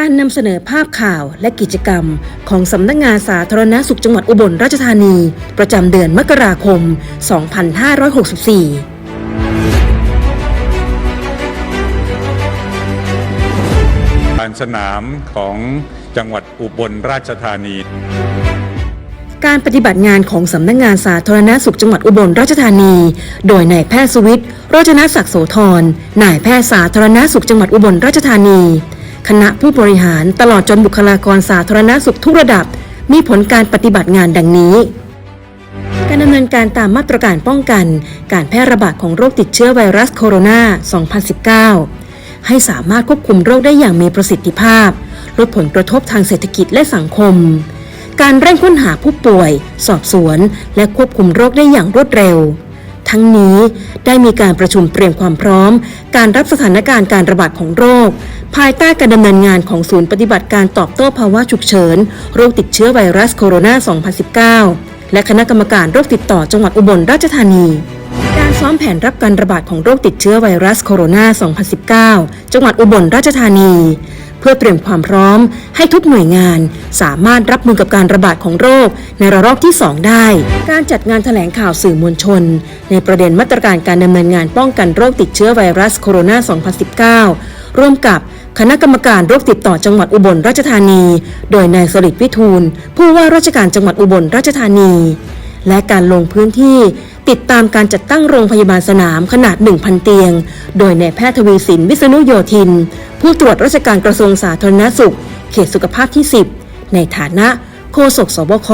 การนำเสนอภาพข่าวและกิจกรรม ของสำนักงงานสาธารณสุขจังหวัดอุบลราชธานี ประจำเดือนมกราคม 2564การสนามของจังหวัดอุบลราชธานี การปฏิบัติงานของสำนักงงานสาธารณสุขจังหวัดอุบลราชธานี โดยนายแพทย์สุวิทย์โรจนศักดิ์โสธรนายแพทย์สาธารณสุขจังหวัดอุบลราชธานี คณะผู้บริหารตลอดจนบุคลากรสาธารณสุขทุกระดับ มีผลการปฏิบัติงานดังนี้ การดำเนินการตามมาตรการป้องกัน การแพร่ระบาดของโรคติดเชื้อไวรัสโคโรนา 2019 ให้สามารถควบคุมโรคได้อย่างมีประสิทธิภาพ ลดผลกระทบทางเศรษฐกิจและสังคม การเร่งค้นหาผู้ป่วย สอบสวน และควบคุมโรคได้อย่างรวดเร็ว ทั้งนี้ ได้มีการประชุมเตรียมความพร้อม การรับสถานการณ์การระบาดของโรค ภายใต้การดำเนินงานของศูนย์ปฏิบัติการตอบโต้ภาวะฉุกเฉิน โรคติดเชื้อไวรัสโคโรนา 2019 และคณะกรรมการโรคติดต่อจังหวัดอุบลราชธานี การซ้อมแผนรับการระบาดของโรคติดเชื้อไวรัสโคโรนา 2019 จังหวัดอุบลราชธานี เพื่อเตรียมความพร้อมให้ทุกหน่วยงาน สามารถรับมือกับการระบาดของโรคในระลอกที่ 2 ได้ การจัดงานแถลงข่าวสื่อมวลชน ในประเด็นมาตรการการดำเนินงานป้องกันโรคติดเชื้อไวรัสโคโรนา 2019 ร่วมกับคณะกรรมการโรคติดต่อจังหวัดอุบลราชธานี โดยนายสริตวิทูลผู้ว่าราชการจังหวัดอุบลราชธานี และการลงพื้นที่ติดตามการจัดตั้งโรงพยาบาลสนามขนาด 1,000 เตียง โดยนายแพทย์ทวีสินวิษณุโยธิน ผู้ตรวจราชการกระทรวงสาธารณสุข เขตสุขภาพที่ 10 ในฐานะโฆษกสบค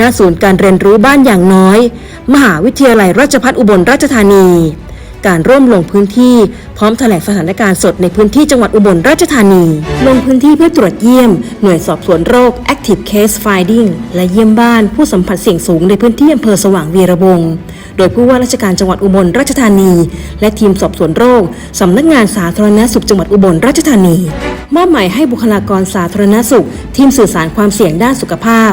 ณศูนย์การเรียนรู้บ้านอย่างน้อย มหาวิทยาลัยราชภัฏอุบลราชธานี การร่วมลงพื้นที่ พร้อมแถลงสถานการณ์สดในพื้นที่จังหวัดอุบลราชธานี ลงพื้นที่เพื่อตรวจเยี่ยม หน่วยสอบสวนโรค Active Case Finding และเยี่ยมบ้านผู้สัมผัสเสี่ยงสูงในพื้นที่อำเภอสว่างวีระวงโดยผู้ว่าราชการจังหวัดอุบลราชธานี และทีมสอบสวนโรคสำนักงานสาธารณสุขจังหวัดอุบลราชธานี มอบหมายให้บุคลากรสาธารณสุข ทีมสื่อสารความเสี่ยงด้านสุขภาพ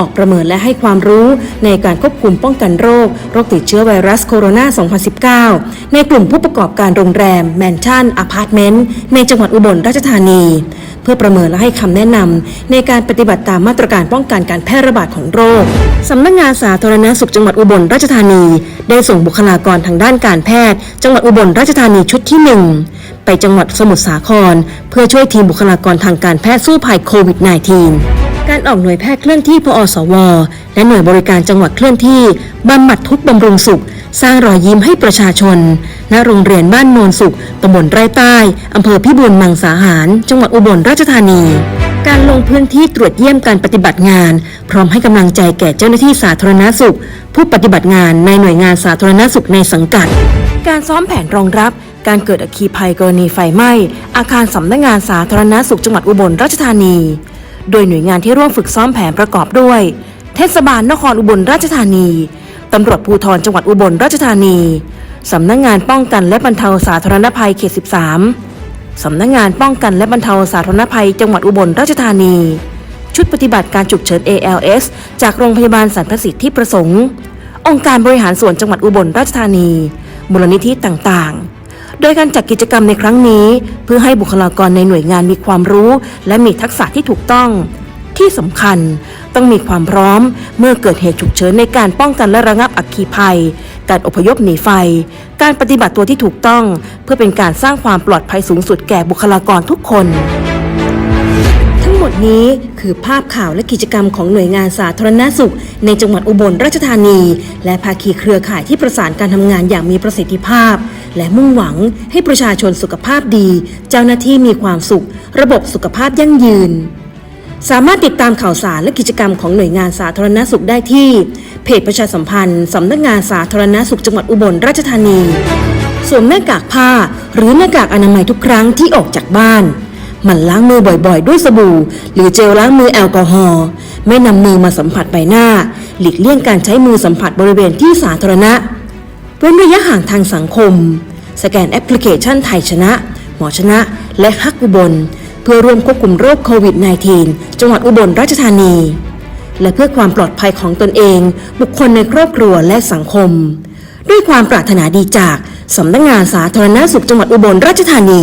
ออกประเมินและให้ความรู้ในการควบคุมป้องกันโรค โรคติดเชื้อไวรัสโคโรนา 2019 ในกลุ่มผู้ประกอบการโรงแรม แมนชั่นอพาร์ตเมนต์ในจังหวัดอุบลราชธานี เพื่อประเมินและให้คำแนะนำในการปฏิบัติตามมาตรการป้องกันการแพร่ระบาดของโรคสำนักงานสาธารณสุขจังหวัดอุบลราชธานี ได้ส่งบุคลากรทางด้านการแพทย์ จังหวัดอุบลราชธานีชุดที่หนึ่งไปจังหวัดสมุทรสาคร เพื่อช่วยทีมบุคลากรทางการแพทย์สู้ภัยโควิด -19 การออกหน่วยแพทย์เคลื่อนที่พอสว และหน่วยบริการจังหวัดเคลื่อนที่บำบัดทุกบำรุงสุข สร้างรอยยิ้มให้ประชาชน ณ โรงเรียนบ้านโนนสุขตำบลไร่ใต้อำเภอพิบูลมังสาหาร จังหวัดอุบลราชธานี การลงพื้นที่ตรวจเยี่ยมการปฏิบัติงาน พร้อมให้กำลังใจแก่เจ้าหน้าที่สาธารณสุข ผู้ปฏิบัติงานในหน่วยงานสาธารณสุขในสังกัด การซ้อมแผนรองรับการเกิดอัคคีภัยกรณีไฟไหม้อาคารสำนักงานสาธารณสุขจังหวัดอุบลราชธานี โดยหน่วยงานที่ร่วมฝึกซ้อมแผนประกอบด้วย เทศบาลนครอุบลราชธานี ตำรวจภูธรจังหวัดอุบลราชธานี สำนักงานป้องกันและบรรเทาสาธารณภัยเขต 13 สำนักงานป้องกันและบรรเทาสาธารณภัยจังหวัดอุบลราชธานี ชุดปฏิบัติการฉุกเฉิน ALS จากโรงพยาบาลสันพสิทธิประสงค์ องค์การบริหารส่วนจังหวัดอุบลราชธานี มูลนิธิต่างๆ โดยการจัดกิจกรรมในครั้งนี้ เพื่อให้บุคลากรในหน่วยงานมีความรู้ และมีทักษะที่ถูกต้อง ที่สำคัญต้องมีความพร้อม เมื่อเกิดเหตุฉุกเฉินในการป้องกันและระงับอัคคีภัย การอพยพหนีไฟ การปฏิบัติตัวที่ถูกต้อง เพื่อเป็นการสร้างความปลอดภัยสูงสุดแก่บุคลากรทุกคนทั้งหมดนี้คือภาพข่าวและกิจกรรมของหน่วยงานสาธารณสุข ในจังหวัดอุบลราชธานี และภาคีเครือข่ายที่ประสานการทำงานอย่างมีประสิทธิภาพ และมุ่งหวังให้ประชาชนสุขภาพดี เจ้าหน้าที่มีความสุข ระบบสุขภาพยั่งยืน สามารถติดตามข่าวสารและกิจกรรมของหน่วยงานสาธารณสุขได้ที่ เพจประชาสัมพันธ์สำนักงานสาธารณสุขจังหวัดอุบลราชธานีสวมหน้ากากผ้า หรือหน้ากากอนามัยทุกครั้งที่ออกจากบ้านหมั่นล้างมือบ่อยๆ ด้วยสบู่ หรือเจลล้างมือแอลกอฮอล์ไม่นำมือมาสัมผัสใบหน้า หลีกเลี่ยงการใช้มือสัมผัสบริเวณที่สาธารณะ เว้นระยะห่างทางสังคม สแกนแอปพลิเคชันไทยชนะ หมอชนะ และฮักอุบล เพื่อร่วมควบคุมโรคโควิด -19 จังหวัดอุบลราชธานี และเพื่อความปลอดภัยของตนเอง บุคคลในครอบครัวและสังคม ด้วยความปรารถนาดีจากสำนักงานสาธารณสุขจังหวัดอุบลราชธานี